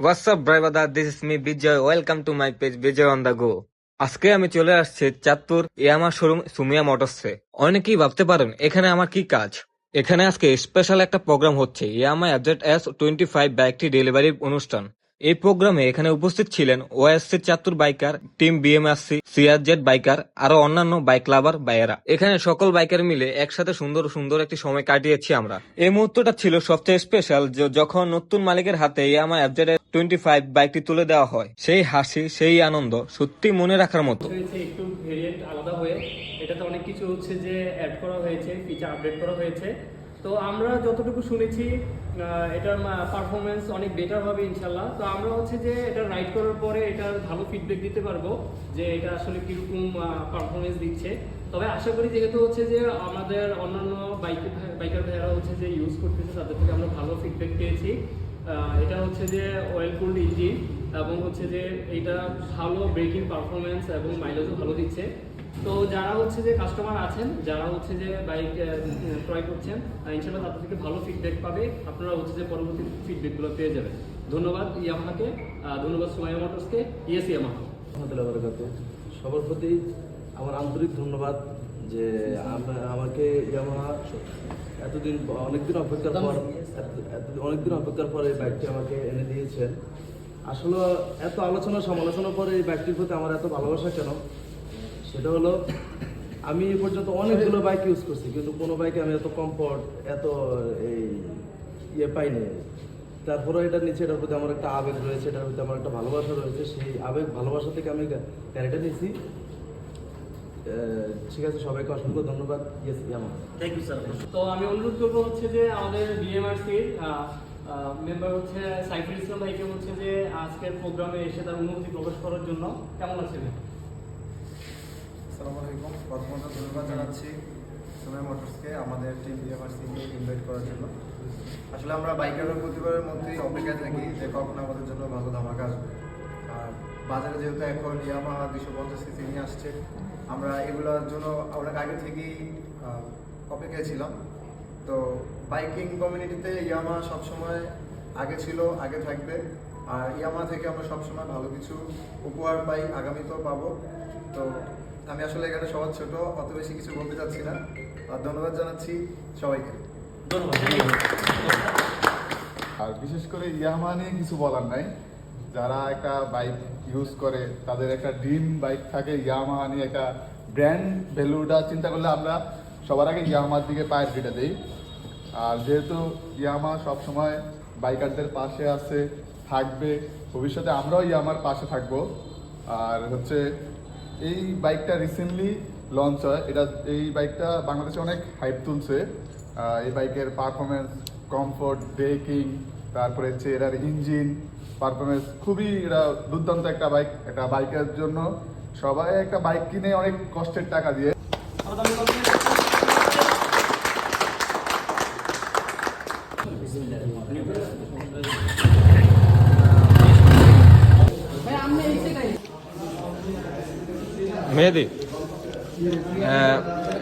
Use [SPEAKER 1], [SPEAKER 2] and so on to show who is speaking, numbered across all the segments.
[SPEAKER 1] What's up, brother? This is me, Bijoy. Welcome to my page, Bijoy on the go. আজকে আমি চলে আসছি চাঁদপুর ইয়ামা showroom Sumiya মোটরসে অনেকেই ভাবতে পারেন এখানে আমার কি কাজ এখানে আজকে স্পেশাল একটা প্রোগ্রাম হচ্ছে ইয়ামা অ্যাবজেট এস টোয়েন্টি ফাইভ বাইকটি ডেলিভারি অনুষ্ঠান এই প্রোগ্রামে এখানে উপস্থিত ছিলেন OSC Chatur biker, team BMSC CRZ biker আরও অন্যান্য বাইক লাভার বাইয়েরা। এখানে সকল বাইকার মিলে একসাথে সুন্দর সুন্দর একটি সময় কাটিয়েছি আমরা। এই মুহূর্তটা ছিল সবচেয়ে স্পেশাল যখন নতুন মালিকের হাতে ইয়ামা অ্যাবজেট টোয়েন্টি ফাইভ বাইকটি তুলে দেওয়া হয়, সেই হাসি, সেই আনন্দ সত্যি মনে রাখার মতো।
[SPEAKER 2] একটু ভেরিয়েন্ট আলাদা হয়ে। এটাতে অনেক কিছু হচ্ছে যে অ্যাড করা হয়েছে ফিচার আপডেট করা হয়েছে। তো আমরা যতটুকু শুনেছি এটার পারফরমেন্স অনেক বেটার হবে ইনশাল্লাহ তো আমরা হচ্ছে যে এটা রাইড করার পরে এটার ভালো ফিডব্যাক দিতে পারব যে এটা আসলে কীরকম পারফরমেন্স দিচ্ছে। তবে আশা করি যেহেতু হচ্ছে যে আমাদের অন্যান্য বাইক বাইকার ভাইয়ারা হচ্ছে যে ইউজ করতেছে, তাদের থেকে আমরা ভালো ফিডব্যাক পেয়েছি। এটা হচ্ছে যে অয়েল কুল্ড ইঞ্জিন এবং হচ্ছে যে এটা ভালো ব্রেকিং পারফরমেন্স এবং মাইলেজও ভালো দিচ্ছে। তো যারা হচ্ছে যে কাস্টমার আছেন যারা হচ্ছে যে বাইক ক্রয় করছেন ইনশাল্লাহ তাদের থেকে ভালো ফিডব্যাক পাবে। আপনারা হচ্ছে যে পরবর্তী ফিডব্যাকগুলো পেয়ে যাবেন। ধন্যবাদ ইয়ামাহাকে ধন্যবাদ সোমাইয়া মোটরসকে ইয়েস ইয়ামাহা
[SPEAKER 3] রহমতুল্লাহ বারাকাতু। সবার প্রতি আমার আন্তরিক ধন্যবাদ যে আমাকে ইয়ামাহা এতদিন অনেকদিন অপেক্ষার পর এত- এত- অনেকদিন অপেক্ষার পর এই বাইকটি আমাকে এনে দিয়েছেন। আসলে এত আলোচনা সমালোচনা পরে এই বাইকটির প্রতি আমার এত ভালোবাসা কেন? সেটা হলো, আমি এ পর্যন্ত অনেকগুলো বাইক ইউজ করছি, কিন্তু কোনো বাইকে আমি এত কমফর্ট এত, এই ইয়ে পাইনি। তারপরে এটা নিচে এটার প্রতি আমার একটা আবেগ রয়েছে, এটার প্রতি আমার একটা ভালোবাসা রয়েছে, সেই আবেগ, ভালোবাসা থেকে আমি গাড়িটা নিয়েছি। ঠিক আছে, সবাইকে অসংখ্য ধন্যবাদ। ইয়েস ইয়ামা
[SPEAKER 2] তো আমি অনুরোধ করব হচ্ছে যে, আমাদের বিএমআরসির মেম্বার হচ্ছে সাইফুল ইসলাম ভাইকে হচ্ছে যে, আজকের প্রোগ্রামে এসে তার অনুভূতি প্রকাশ করার জন্য। কেমন আছেন?
[SPEAKER 4] আসসালামু আলাইকুম। প্রথমত ধন্যবাদ জানাচ্ছি সময় মোটরসকে আমাদের টিম বিএমআরসিকে ইনভাইট করার জন্য। আসলে আমরা বাইকারের প্রতিবারের মধ্যেই অপেক্ষায় থাকি যে কখন আমাদের জন্য ভালো ধামাকা আসবে। আর বাজারে যেহেতু এখন ইয়ামা দুশো পঞ্চাশ সিসি নিয়ে আসছে, আমরা এগুলোর জন্য অনেক আগে থেকেই অপেক্ষায় ছিলাম। তো বাইকিং কমিউনিটিতে ইয়ামা সবসময় আগে ছিল, আগে থাকবে। আর ইয়ামা থেকে আমরা সবসময় ভালো কিছু উপহার পাই, আগামীতেও পাবো। তো আমি আসলে এখানে সবার ছোট অত বেশি কিছু বলতে চাচ্ছি না। আর ধন্যবাদ জানাচ্ছি সবাইকে।
[SPEAKER 5] আর বিশেষ করে ইয়ামাহা নিয়ে কিছু বলার নাই। যারা একটা বাইক ইউজ করে তাদের একটা ড্রিম বাইক থাকে ইয়ামাহা নিয়ে একটা ব্র্যান্ড ভ্যালুটা চিন্তা করলে আমরা সবার আগে ইয়ামাহার দিকে পায়ের ফিটা দিই। আর যেহেতু ইয়ামাহা সবসময় বাইকারদের পাশে আছে থাকবে ভবিষ্যতে আমরাও ইয়ামার পাশে থাকব। আর হচ্ছে এই বাইকটা রিসেন্টলি লঞ্চ হয়। এটা, এই বাইকটা বাংলাদেশে অনেক হাইপ তুলছে। এই বাইকের পারফরমেন্স কমফোর্ট ব্রেকিং তারপরে হচ্ছে এটার ইঞ্জিন পারফরমেন্স খুবই এটা দুর্দান্ত একটা বাইক একটা বাইকের জন্য। সবাই একটা বাইক কিনে অনেক কষ্টের টাকা দিয়ে।
[SPEAKER 1] মেহেদি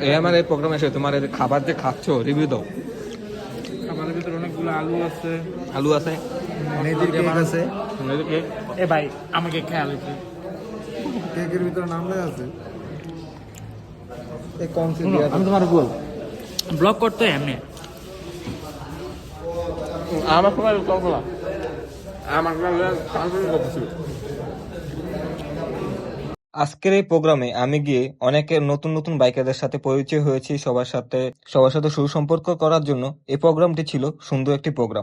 [SPEAKER 1] এই আমার এই প্রোগ্রাম এসে তোমার এই খাবার যে খাচ্ছ রিভিউ দাও
[SPEAKER 6] খাবারের ভিতরে অনেকগুলো আলু আছে
[SPEAKER 1] আলু আছে
[SPEAKER 6] মেহেদির কেক আছে
[SPEAKER 1] মেহেদি কেক
[SPEAKER 6] এ ভাই আমাকে খেয়াল রেখে
[SPEAKER 4] কেকের ভিতরে নাম লেখা আছে এই কম
[SPEAKER 6] আমি তোমার বল ব্লগ করতে এমনি
[SPEAKER 1] আমার সময় কল করা আমার করতেছিল আজকের এই প্রোগ্রামে আমি গিয়ে অনেকের নতুন নতুন বাইকারদের সাথে পরিচয় হয়েছি সবার সাথে সবার সাথে সুসম্পর্ক করার জন্য। এই প্রোগ্রামটি ছিল সুন্দর একটি প্রোগ্রাম।